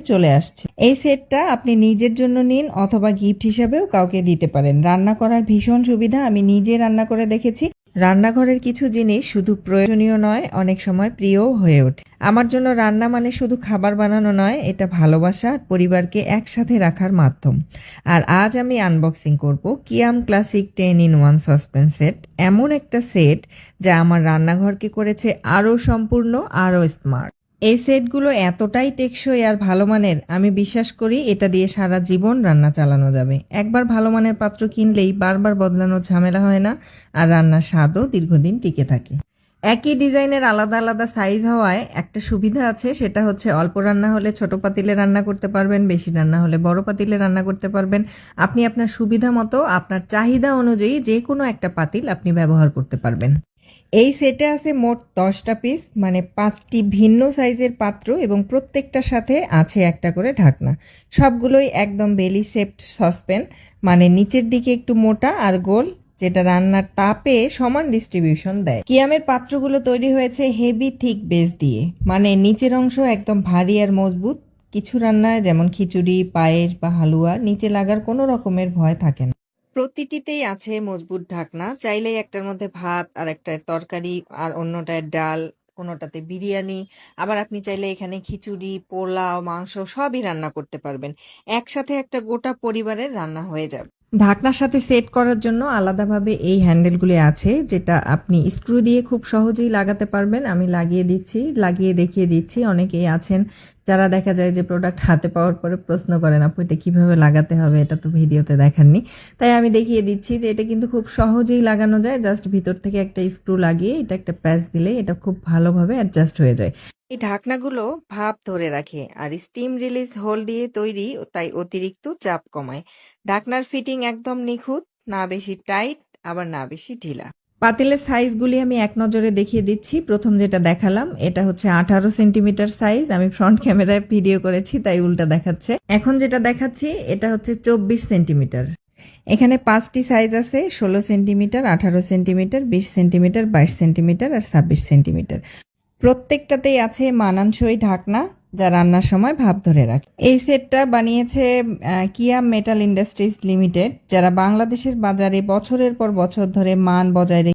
চলে আসছে। এই সেটটা আপনি নিজের জন্য নিন অথবা গিফট হিসাবেও কাউকে দিতে পারেন। রান্না করার ভীষণ সুবিধা, আমি নিজে রান্না করে দেখেছি। রান্নাঘরের কিছু জিনিস শুধু প্রয়োজনীয় নয়, অনেক সময় প্রিয় হয়ে ওঠে। আমার জন্য রান্না মানে শুধু খাবার বানানো নয়, এটা ভালোবাসা পরিবারকে একসাথে রাখার মাধ্যম। আর আজ আমি আনবক্সিং করব Kiam classic ten in one saucepan set. এমন একটা সেট যা আমার রান্নাঘরকে করেছে আরও সম্পূর্ণ, আরও স্মার্ট এই সেটগুলো এতটাই টেকসই আর ভালো মানের, আমি বিশ্বাস করি এটা দিয়ে সারা জীবন রান্না চালানো যাবে। একবার ভালো মানের পাত্র কিনলেই বারবার বদলানো ঝামেলা হয় না আর রান্নার স্বাদও দীর্ঘদিন টিকে থাকে। একই ডিজাইনের আলাদা আলাদা সাইজ হওয়ায় একটা সুবিধা আছে, সেটা হচ্ছে অল্প রান্না হলে ছোট পাতিলে রান্না করতে পারবেন, বেশি রান্না হলে বড় পাতিলে রান্না করতে পারবেন। আপনি আপনার সুবিধা মতো, আপনার চাহিদা অনুযায়ী যে কোনো একটা পাতিল আপনি ব্যবহার করতে পারবেন। এই সেটে আছে মোট দশটা পিস মানে পাঁচটি ভিন্ন সাইজের পাত্র এবং প্রত্যেকটার সাথে আছে একটা করে ঢাকনা। সবগুলোই একদম বেলি শেপড সসপ্যান মানে নিচের দিকে একটু মোটা আর গোল, যেটা রান্নার তাপে সমান ডিস্ট্রিবিউশন দেয়। কিয়ামের পাত্রগুলো তৈরি হয়েছে হেভি থিক বেস দিয়ে মানে নিচের অংশ একদম ভারী আর মজবুত। কিছু রান্নায় যেমন খিচুড়ি, পায়েস বা হালুয়া, নিচে লাগার কোনো রকমের ভয় থাকে না। প্রতিটিতেই আছে মজবুত ঢাকনা। চাইলেই একটার মধ্যে ভাত, আর একটা তরকারি, আর অন্যটায় ডাল, কোনোটাতে বিরিয়ানি। আবার আপনি চাইলে এখানে খিচুড়ি, পোলাও, মাংস সবই রান্না করতে পারবেন। একসাথে একটা গোটা পরিবারের রান্না হয়ে যাবে। ঢাকনার সাথে সেট করার জন্য আলাদাভাবে এই হ্যান্ডেলগুলি আছে, যেটা আপনি স্ক্রু দিয়ে খুব সহজেই লাগাতে পারবেন। আমি লাগিয়ে দিচ্ছি, লাগিয়ে দেখিয়ে দিচ্ছি। অনেকেই আছেন যারা দেখা যায় যে প্রোডাক্ট হাতে পাওয়ার পরে প্রশ্ন করেন, আপু, এটা কীভাবে লাগাতে হবে? এটা তো ভিডিওতে দেখাননি। তাই আমি দেখিয়ে দিচ্ছি যে এটা কিন্তু খুব সহজেই লাগানো যায়। জাস্ট ভিতর থেকে একটা স্ক্রু লাগিয়ে এটা একটা প্যাচ দিলে এটা খুব ভালোভাবে অ্যাডজাস্ট হয়ে যায়। এই ঢাকনাগুলো ভাপ ধরে রাখে আর স্টিম রিলিজ হোল দিয়ে তৈরি, তাই অতিরিক্ত চাপ কমায়। ঢাকনার ফিটিং একদম নিখুঁত, না বেশি টাইট আবার না বেশি ঢিলা। পাতিলের সাইজগুলি আমি এক নজরে দেখিয়ে দিচ্ছি। প্রথম যেটা দেখালাম, এটা হচ্ছে আঠারো সেন্টিমিটার সাইজ। আমি ফ্রন্ট ক্যামেরায় ভিডিও করেছি, তাই উল্টা দেখাচ্ছে। এখন যেটা দেখাচ্ছি, এটা হচ্ছে চব্বিশ সেন্টিমিটার। এখানে পাঁচটি সাইজ আছে, ষোলো সেন্টিমিটার, আঠারো সেন্টিমিটার, বিশ সেন্টিমিটার, বাইশ সেন্টিমিটার আর ছাব্বিশ সেন্টিমিটার। প্রত্যেকটাতেই আছে মানানসই ঢাকনা, যা রান্নার সময় ভাব ধরে রাখে। এই সেটটা বানিয়েছে কিয়া মেটাল ইন্ডাস্ট্রিজ লিমিটেড, যারা বাংলাদেশের বাজারে বছরের পর বছর ধরে মান বজায় রেখে